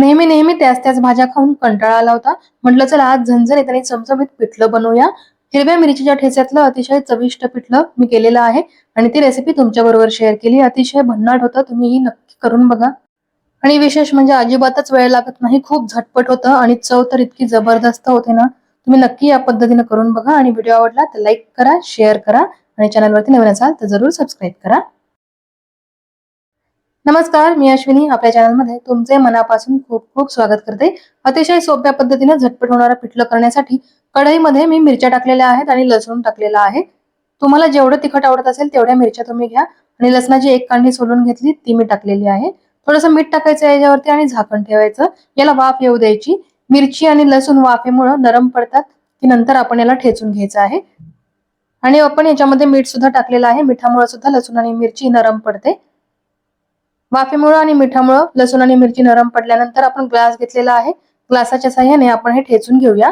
नेहमी नेहमी त्याच त्याच भाज्या खाऊन कंटाळा आला होता. म्हटलं चला आज झणझणीत आणि चमचमीत पिठलं बनवूया. हिरव्या मिरचीच्या ठेच्यातलं अतिशय चविष्ट पिठलं मी केलेलं आहे आणि ती रेसिपी तुमच्या बरोबर शेअर केली. अतिशय भन्नाट होतं. तुम्ही ही नक्की करून बघा. आणि विशेष म्हणजे अजिबातच वेळ लागत नाही. खूप झटपट होतं आणि चव तर इतकी जबरदस्त होते ना. तुम्ही नक्की या पद्धतीने करून बघा. आणि व्हिडिओ आवडला तर लाईक करा शेअर करा. आणि चॅनलवरती नवीन असाल तर जरूर सबस्क्राईब करा. नमस्कार मी अश्विनी. आपल्या चॅनलमध्ये तुमचे मनापासून खूप खूप स्वागत करते. अतिशय सोप्या पद्धतीने झटपट होणारं पिठलं करण्यासाठी कढईमध्ये मी मिरच्या टाकलेल्या आहेत आणि लसूण टाकलेला आहे. तुम्हाला जेवढं तिखट आवडत असेल तेवढ्या मिरच्या तुम्ही घ्या. आणि लसणाची एक कांडी सोलून घेतली ती मी टाकलेली आहे. थोडंसं मीठ टाकायचं याच्यावरती आणि झाकण ठेवायचं. याला वाफ येऊ द्यायची. मिरची आणि लसूण वाफेमुळे नरम पडतात की नंतर आपण याला ठेचून घ्यायचं आहे. आणि आपण याच्यामध्ये मीठ सुद्धा टाकलेलं आहे. मिठामुळे सुद्धा लसूण आणि मिरची नरम पडते. वाफेमुळं आणि मिठामुळं लसूण आणि मिरची नरम पडल्यानंतर आपण ग्लास घेतलेला आहे. ग्लासाच्या साह्याने आपण हे ठेचून घेऊया.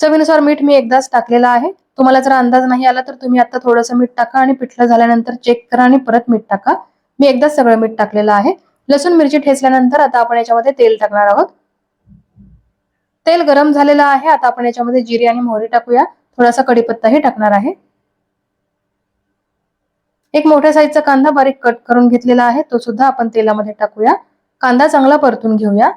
चवीनुसार मीठ मी एकदाच टाकलेलं आहे. तुम्हाला जर अंदाज नाही आला तर तुम्ही आता थोडंसं मीठ टाका आणि पिठलं झाल्यानंतर चेक करा आणि परत मीठ टाका. मी एकदाच सगळं मीठ टाकलेलं आहे. लसूण मिरची ठेचल्यानंतर आता आपण याच्यामध्ये तेल टाकणार आहोत. तेल गरम झालेलं आहे. आता आपण याच्यामध्ये जिरे आणि मोहरी टाकूया. थोडासा कडीपत्ताही टाकणार आहे. एक मोठ्या साईजचा कांदा बारीक कट करून घेतलेला आहे. तो सुद्धा आपण तेलामध्ये टाकूया. कांदा चांगला परतून घेऊया.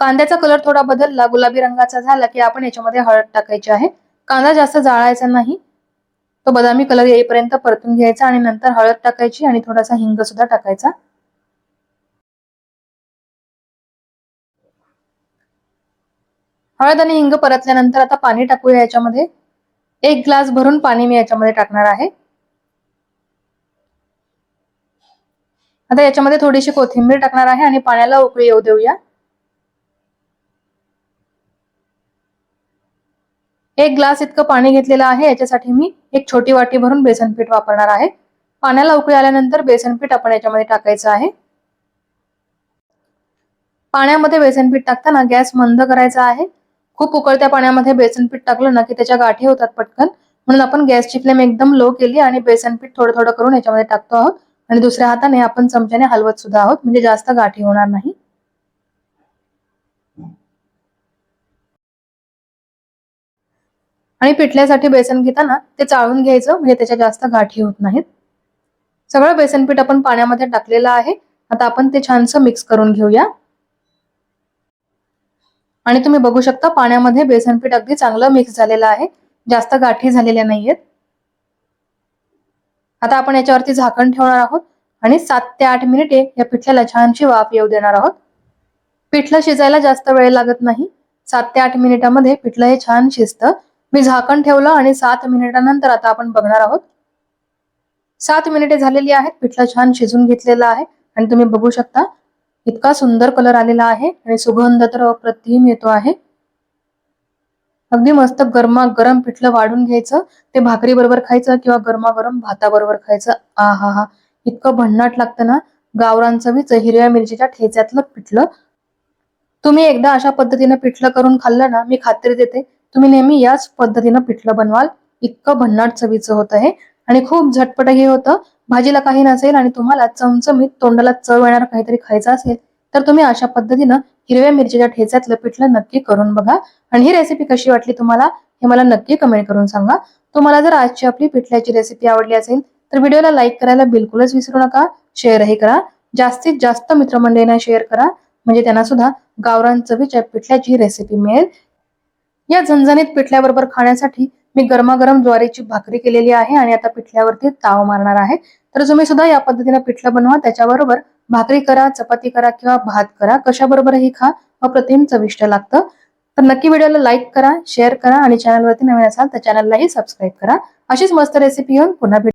कांद्याचा कलर थोडा बदलला. गुलाबी रंगाचा झाला की आपण याच्यामध्ये हळद टाकायची आहे. कांदा जास्त जाळायचा नाही. तो बदामी कलर येईपर्यंत परतून घ्यायचा आणि नंतर हळद टाकायची आणि थोडासा हिंग सुद्धा टाकायचा. हळद आणि हिंग परतल्यानंतर आता पाणी टाकूया याच्यामध्ये. एक ग्लास भरून पाणी मी याच्यामध्ये टाकणार आहे. आता याच्यामध्ये थोडीशी कोथिंबीर टाकणार आहे आणि पाण्याला उकळी येऊ देऊया. एक ग्लास इतकं पाणी घेतलेलं आहे याच्यासाठी मी एक छोटी वाटी भरून बेसन पीठ वापरणार आहे. पाण्याला उकळी आल्यानंतर बेसन पीठ आपण याच्यामध्ये टाकायचं आहे. पाण्यामध्ये बेसन पीठ टाकताना गॅस मंद करायचा आहे. खूप उकळत्या पाण्यामध्ये बेसन पीठ टाकलं ना की त्याच्या गाठी होतात पटकन. म्हणून आपण गॅसची फ्लेम एकदम लो केली आणि बेसन पीठ थोडं थोडं करून याच्यामध्ये टाकतो आहोत. आणि दुसऱ्या हाताने आपण चमच्याने हलवत सुद्धा आहोत. म्हणजे जास्त गाठी होणार नाही. आणि पिठल्यासाठी बेसन घेताना ते चाळून घ्यायचं म्हणजे त्याच्या जास्त गाठी होत नाहीत. सगळं बेसन पीठ आपण पाण्यामध्ये टाकलेलं आहे. आता आपण ते छानसं मिक्स करून घेऊया. आणि तुम्ही बघू शकता पाण्यामध्ये बेसन पीठ अगदी चांगलं मिक्स झालेलं आहे. जास्त गाठी झालेल्या नाहीयेत. आता आपण याच्यावरती झाकण ठेवणार आहोत आणि सात ते आठ मिनिटे या पिठल्याला छानशी वाफ येऊ देणार आहोत. पिठलं शिजायला जास्त वेळ लागत नाही. सात ते आठ मिनिटामध्ये पिठलं हे छान शिजतं. मी झाकण ठेवलं आणि सात मिनिटानंतर आता आपण बघणार आहोत. सात मिनिटे झालेली आहेत. पिठलं छान शिजून घेतलेलं आहे. आणि तुम्ही बघू शकता इतका सुंदर कलर आलेला आहे आणि सुगंध तर अप्रतिम येतो आहे. अगदी मस्त गरमा गरम पिठलं वाढून घ्यायचं. ते भाकरी बरोबर खायचं किंवा गरमागरम भाताबरोबर खायचं. आ हा. हा इतकं भन्नाट लागतं ना. गावरांचं चवीचं हिरव्या मिरचीच्या ठेच्यातलं पिठलं. तुम्ही एकदा अशा पद्धतीनं पिठलं करून खाल्लं ना मी खात्री देते. तुम्ही नेहमी याच पद्धतीनं पिठलं बनवाल. इतकं भन्नाट चवीचं होतं हे. आणि खूप झटपटही होतं. भाजीला काही नसेल आणि तुम्हाला चमचमीत तोंडाला चव येणार काहीतरी खायचं असेल तर तुम्ही अशा पद्धतीनं हिरव्या मिरचीच्या ठेच्यातलं पिठलं नक्की करून बघा. आणि ही रेसिपी कशी वाटली तुम्हाला हे मला नक्की कमेंट करून सांगा. तुम्हाला जर आजची आपली पिठल्याची रेसिपी आवडली असेल तर व्हिडिओला लाईक करायला बिलकुलच विसरू नका. शेअरही करा. जास्तीत जास्त मित्रमंडळींना शेअर करा. म्हणजे त्यांना सुद्धा गावरान चवीच्या पिठल्याची रेसिपी मिळेल. या झणझणीत पिठल्याबरोबर खाण्यासाठी मी गरमागरम ज्वारीची भाकरी केलेली आहे आणि आता पिठल्यावरती ताव मारणार आहे. तर तुम्ही सुद्धा या पद्धतीने पिठलं बनवा. त्याच्याबरोबर भाकरी करा चपाती करा किंवा भात करा. कशाबरोबरही खा. अप्रतिम चविष्ट लागतं. तर नक्की व्हिडिओला लाईक करा शेअर करा आणि चॅनलवरती नवीन असाल तर चॅनललाही सबस्क्राईब करा. अशीच मस्त रेसिपी घेऊन पुन्हा भेट.